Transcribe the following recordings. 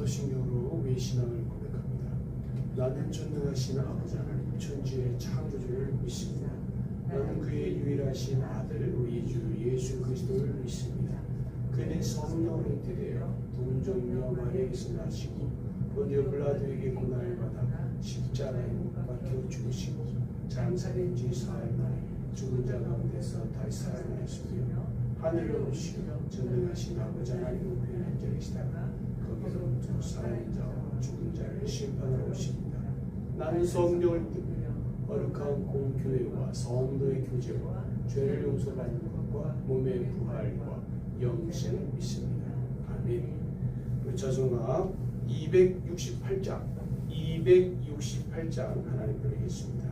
사도신경으로 외신앙을 고백합니다. 나는 전능하신 아버지 하나님 천지의 창조주를 믿습니다. 나는 그의 유일하신 아들 우리 주 예수 그리스도를 믿습니다. 그는 성령으로 잉태되어 동정녀 마리아에서 나시고 본디오 빌라도에게 고난을 받아 십자가에 못 박혀 죽으시고 장사된 지 사흘 만에 죽은 자 가운데서 다시 살아나셨으며 하늘로 오시고 전능하신 아버지 하나님 우편에 앉아 계시다가 거기서부터 살아있는 자와 죽은 자를 심판하러 오십니다. 나는 성령을 믿으며 거룩한 공교회와 성도의 교제와 죄를 용서받는 것과 몸의 부활과 영생을 믿습니다. 아멘. 자성가 268장 268장 하나님 드리겠습니다.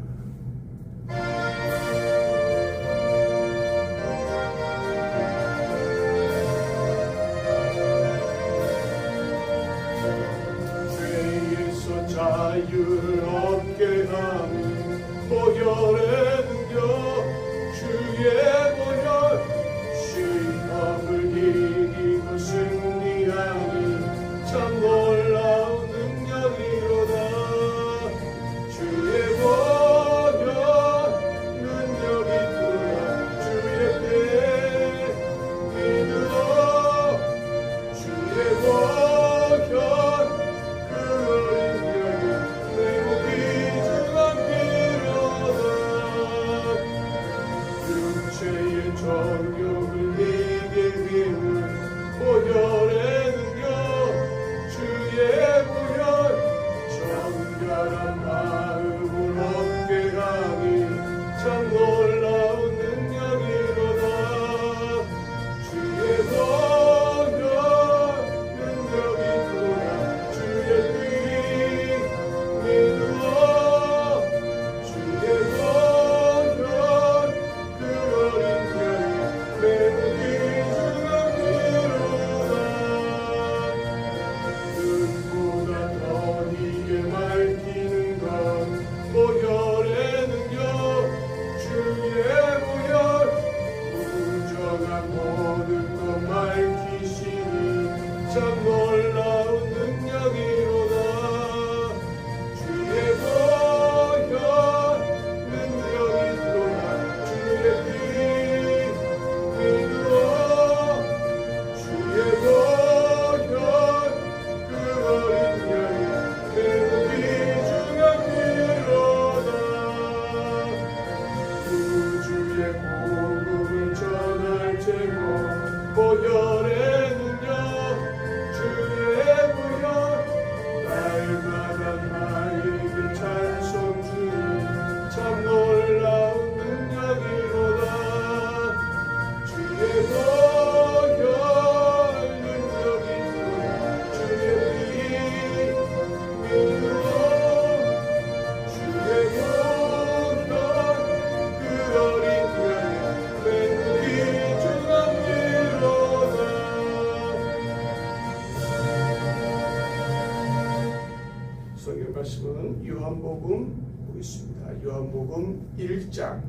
1장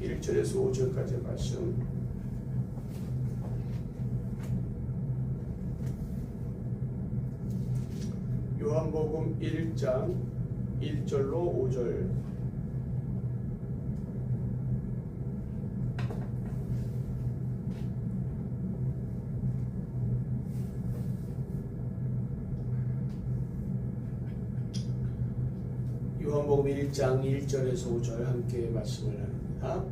1절에서 5절까지 말씀. 요한복음 1장 1절로 5절 요한복음 1장 1절에서 5절 함께 말씀을 나눕니다.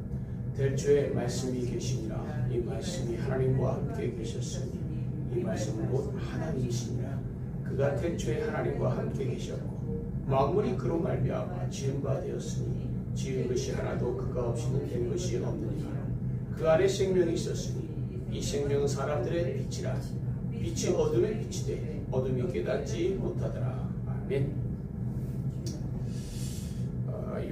대초에 말씀이 계시니라. 이 말씀이 하나님과 함께 계셨으니 이 말씀은 곧 하나님이시니라. 그가 태초에 하나님과 함께 계셨고 만물이 그로 말미암아 지은 바 되었으니 지은 것이 하나도 그가 없이는 된 것이 없느니라. 그 안에 생명이 있었으니 이 생명은 사람들의 빛이라. 빛이 어둠의 빛이 되 어둠이 깨닫지 못하더라. 아멘. 어,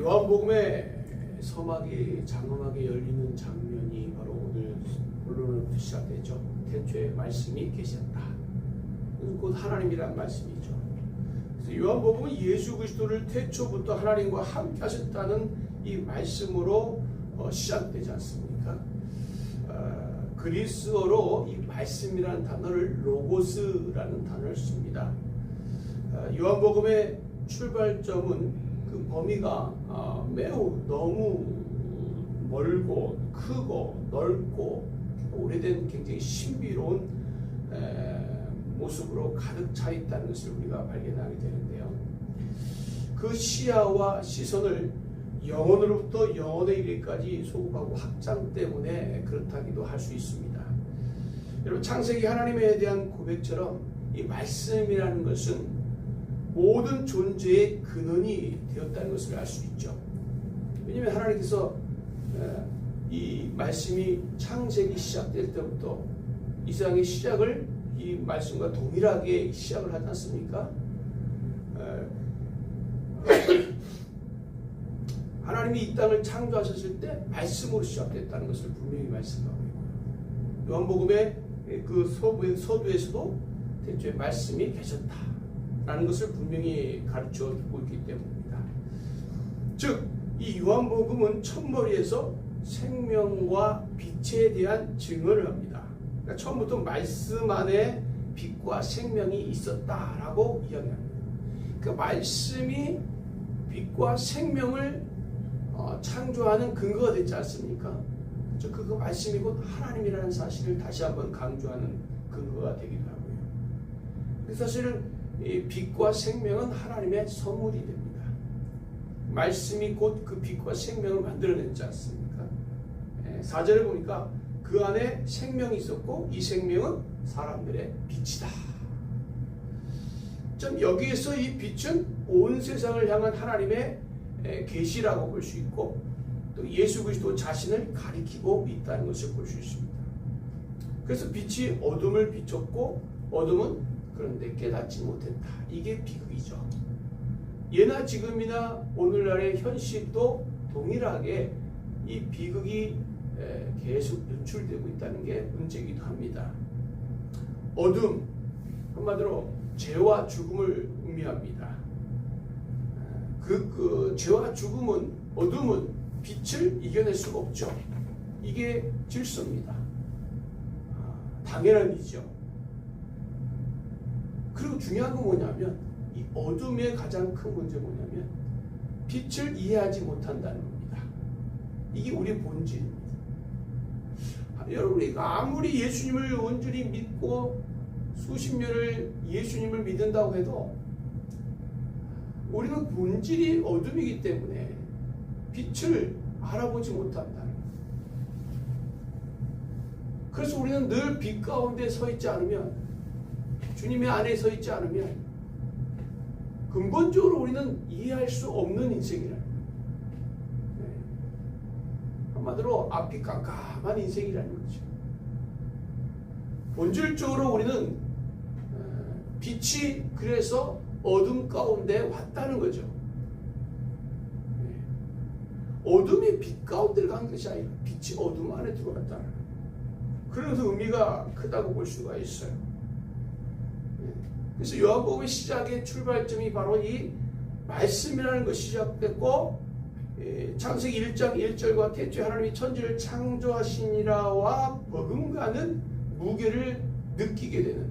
요한복음의 서막이 장엄하게 열리는 장면이 바로 오늘 본론으로부터 시작되죠. 태초에 말씀이 계셨다. 곧 하나님이란 말씀이죠. 그래서 요한복음은 예수 그리스도를 태초부터 하나님과 함께 하셨다는 이 말씀으로 어, 시작되지 않습니까? 어, 그리스어로 이 말씀이라는 단어를 로고스라는 단어를 씁니다. 어, 요한복음의 출발점은 그 범위가 어, 매우 너무 멀고 크고 넓고 오래된 굉장히 신비로운 에, 모습으로 가득 차 있다는 것을 우리가 발견하게 되는데요. 그 시야와 시선을 영혼으로부터 영혼에 이르기까지 소급하고 확장 때문에 그렇다기도 할 수 있습니다. 여러분 창세기 하나님에 대한 고백처럼 이 말씀이라는 것은 모든 존재의 근원이 되었다는 것을 알 수 있죠. 왜냐하면 하나님께서 에, 이 말씀이 창세기 시작될 때부터 이 세상의 시작을 이 말씀과 동일하게 시작을 하지 않습니까? 에, 하나님이 이 땅을 창조하셨을 때 말씀으로 시작됐다는 것을 분명히 말씀하고 있고요. 요한복음의 그 서부의 서두에서도 대초에 말씀이 계셨다 라는 것을 분명히 가르쳐 주고 있기 때문입니다. 즉, 이 요한복음은 첫머리에서 생명과 빛에 대한 증언을 합니다. 그러니까 처음부터 말씀 안에 빛과 생명이 있었다라고 이야기합니다. 그 말씀이 빛과 생명을 어, 창조하는 근거가 되지 않습니까? 그그 말씀이 곧 하나님이라는 사실을 다시 한번 강조하는 근거가 되기도 하고요. 그 사실은 이 빛과 생명은 하나님의 선물이 됩니다. 말씀이 곧 그 빛과 생명을 만들어냈지 않습니까? 예, 사절에 보니까 그 안에 생명이 있었고 이 생명은 사람들의 빛이다. 좀 여기에서 이 빛은 온 세상을 향한 하나님의 계시라고 볼 수 있고 또 예수 그리스도 자신을 가리키고 있다는 것을 볼 수 있습니다. 그래서 빛이 어둠을 비췄고 어둠은 그런데 깨닫지 못했다. 이게 비극이죠. 예나 지금이나 오늘날의 현실도 동일하게 이 비극이 계속 연출되고 있다는 게 문제이기도 합니다. 어둠 한마디로 죄와 죽음을 의미합니다. 그, 그 죄와 죽음은 어둠은 빛을 이겨낼 수가 없죠. 이게 질서입니다. 아, 당연한 일이죠. 그리고 중요한 건 뭐냐면 이 어둠의 가장 큰 문제 뭐냐면 빛을 이해하지 못한다는 겁니다. 이게 우리 본질입니다. 여러분 우리가 아무리 예수님을 온전히 믿고 수십 년을 예수님을 믿는다고 해도 우리는 본질이 어둠이기 때문에 빛을 알아보지 못한다. 그래서 우리는 늘 빛 가운데 서 있지 않으면 주님의 안에 서 있지 않으면 근본적으로 우리는 이해할 수 없는 인생이라. 네. 한마디로 앞이 깜깜한 인생이라는 거죠. 본질적으로 우리는 어, 빛이 그래서 어둠 가운데 왔다는 거죠. 네. 어둠이 빛 가운데 간 것이 아니라 빛이 어둠 안에 들어왔다는 그러면서 의미가 크다고 볼 수가 있어요. 네. 그래서 요한복음의 시작의 출발점이 바로 이 말씀이라는 것이 시작됐고 예, 창세기 1장 1절과 태초에 하나님이 천지를 창조하시니라와 버금가는 무게를 느끼게 되는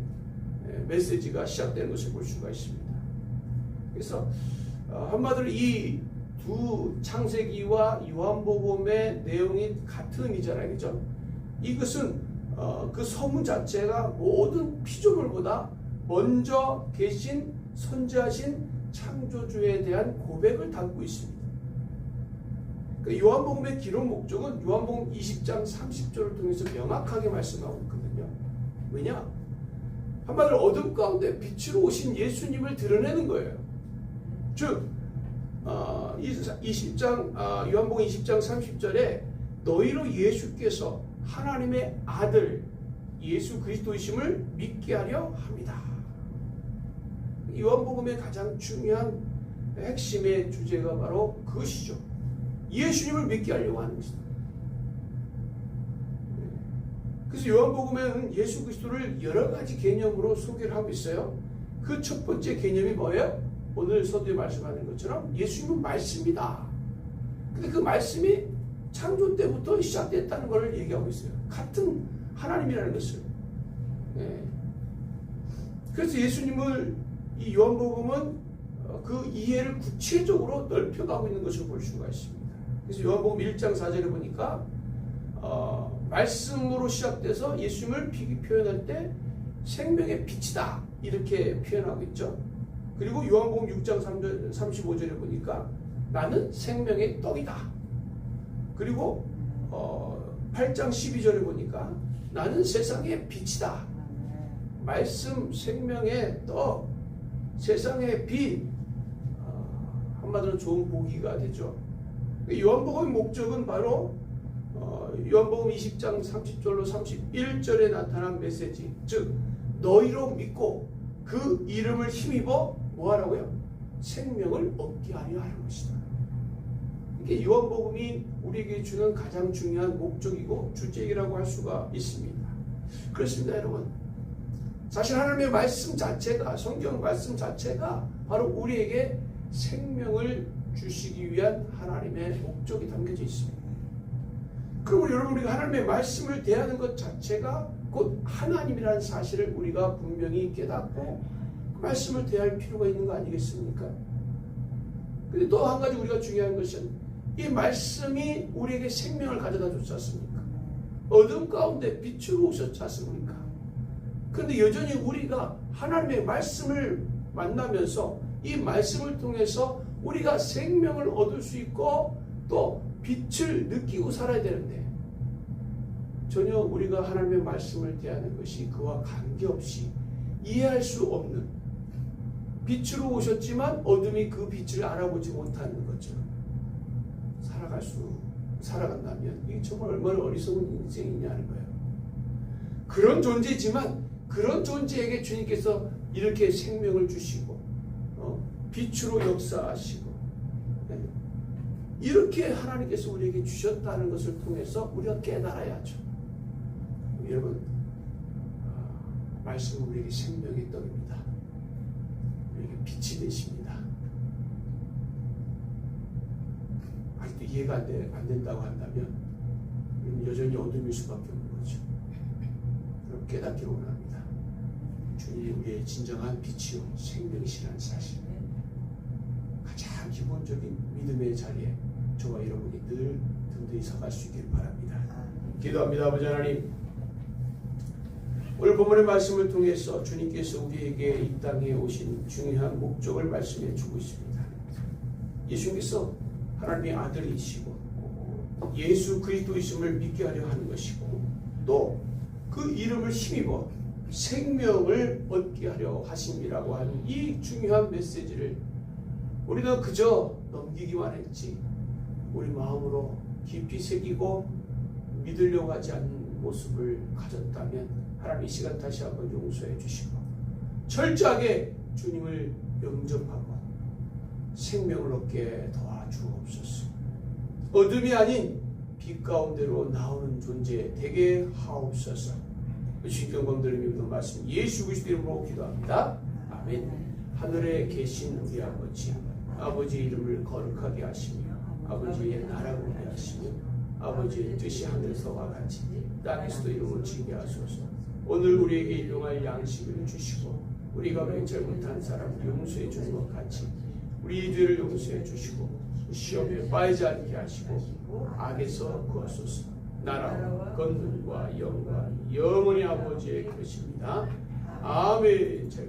예, 메시지가 시작되는 것을 볼 수가 있습니다. 그래서 어, 한마디로 이 두 창세기와 요한복음의 내용이 같은 의미잖아요, 그죠? 이것은 어, 그 서문 자체가 모든 피조물보다 먼저 계신 선지하신 창조주에 대한 고백을 담고 있습니다. 그 요한복음의 기록 목적은 요한복음 20장 30절을 통해서 명확하게 말씀하고 있거든요. 왜냐? 한마디로 어둠 가운데 빛으로 오신 예수님을 드러내는 거예요. 즉, 어, 20장, 어, 요한복음 20장 30절에 너희로 예수께서 하나님의 아들 예수 그리스도이심을 믿게 하려 합니다. 요한복음의 가장 중요한 핵심의 주제가 바로 그것이죠. 예수님을 믿게 하려고 하는 것이다. 그래서 요한복음에는 예수 그리스도를 여러 가지 개념으로 소개를 하고 있어요. 그 첫 번째 개념이 뭐예요? 오늘 서두에 말씀하는 것처럼 예수님은 말씀이다. 근데 그 말씀이 창조 때부터 시작됐다는 것을 얘기하고 있어요. 같은 하나님이라는 것을. 예. 그래서 예수님을 이 요한복음은 어, 그 이해를 구체적으로 넓혀가고 있는 것을 볼 수가 있습니다. 그래서 요한복음 1장 4절에 보니까 어, 말씀으로 시작돼서 예수님을 비- 표현할 때 생명의 빛이다 이렇게 표현하고 있죠. 그리고 요한복음 6장 3절, 35절에 보니까 나는 생명의 떡이다. 그리고 어, 8장 12절에 보니까 나는 세상의 빛이다. 말씀 생명의 떡, 세상의 빛. 어, 한마디로 좋은 보기가 되죠. 요한복음의 목적은 바로 어, 요한복음 20장 30절로 31절에 나타난 메시지, 즉 너희로 믿고 그 이름을 힘입어 뭐 하라고요? 생명을 얻게 하려 하는 것이다. 이게 요한복음이 우리에게 주는 가장 중요한 목적이고 주제이라고 할 수가 있습니다. 그렇습니다, 여러분. 사실 하나님의 말씀 자체가 성경 말씀 자체가 바로 우리에게 생명을 주시기 위한 하나님의 목적이 담겨져 있습니다. 그리고 여러분 우리가 하나님의 말씀을 대하는 것 자체가 곧 하나님이라는 사실을 우리가 분명히 깨닫고 그 말씀을 대할 필요가 있는 거 아니겠습니까? 근데 또 한 가지 우리가 중요한 것은 이 말씀이 우리에게 생명을 가져다 줬지 않습니까? 어둠 가운데 빛으로 오셨지 않습니까? 그런데 여전히 우리가 하나님의 말씀을 만나면서 이 말씀을 통해서 우리가 생명을 얻을 수 있고 또 빛을 느끼고 살아야 되는데 전혀 우리가 하나님의 말씀을 대하는 것이 그와 관계없이 이해할 수 없는 빛으로 오셨지만 어둠이 그 빛을 알아보지 못하는 것 살아갈 수 살아간다면 이게 정말 얼마나 어리석은 인생이냐는 거예요. 그런 존재지만 그런 존재에게 주님께서 이렇게 생명을 주시고 어, 빛으로 역사하시고 네. 이렇게 하나님께서 우리에게 주셨다는 것을 통해서 우리가 깨달아야죠. 여러분 아, 말씀은 우리에게 생명의 떡입니다. 우리에게 빛이 되십니다. 아직도 이해가 안, 되, 안 된다고 한다면 여전히 어둠일 수밖에 없는 거죠. 여러분 깨닫기를 원합니다. 주님이 우리의 진정한 빛이요 생명이시라는 사실. 가장 기본적인 믿음의 자리에 저와 여러분이 늘 든든히 서갈 수 있기를 바랍니다. 기도합니다, 아버지 하나님. 오늘 본문의 말씀을 통해서 주님께서 우리에게 이 땅에 오신 중요한 목적을 말씀해 주고 있습니다. 예수님께서 하나님의 아들이시고 예수 그리스도이심을 믿게 하려 하는 것이고 또 그 이름을 힘입어 생명을 얻게 하려 하심이라고 하는 이 중요한 메시지를 우리는 그저 넘기기만 했지 우리 마음으로 깊이 새기고 믿으려고 하지 않는 모습을 가졌다면 하나님 이 시간 다시 한번 용서해 주시고 철저하게 주님을 영접하고 생명을 얻게 도와 주옵소서. 어둠이 아닌 빛 가운데로 나오는 존재 되게 하옵소서. 신경광들의 믿음 말씀 예수 그리스도 이름으로 기도합니다. 아멘. 하늘에 계신 우리 아버지, 아버지 이름을 거룩하게 하시며 아버지의 오게 하시며 아버지의 뜻이 하늘서와 같이 땅에서도 이루어지게 하소서. 오늘 우리에게 일용할 양식을 주시고 우리가 맹절 못한 사람 용서해 주는 것 같이 우리 죄를 용서해 주시고 시험에 빠지지 않게 하시고 악에서 구하소서. 나라와 건능과 영광 영원히 아버지의 것입니다. 아멘. 잘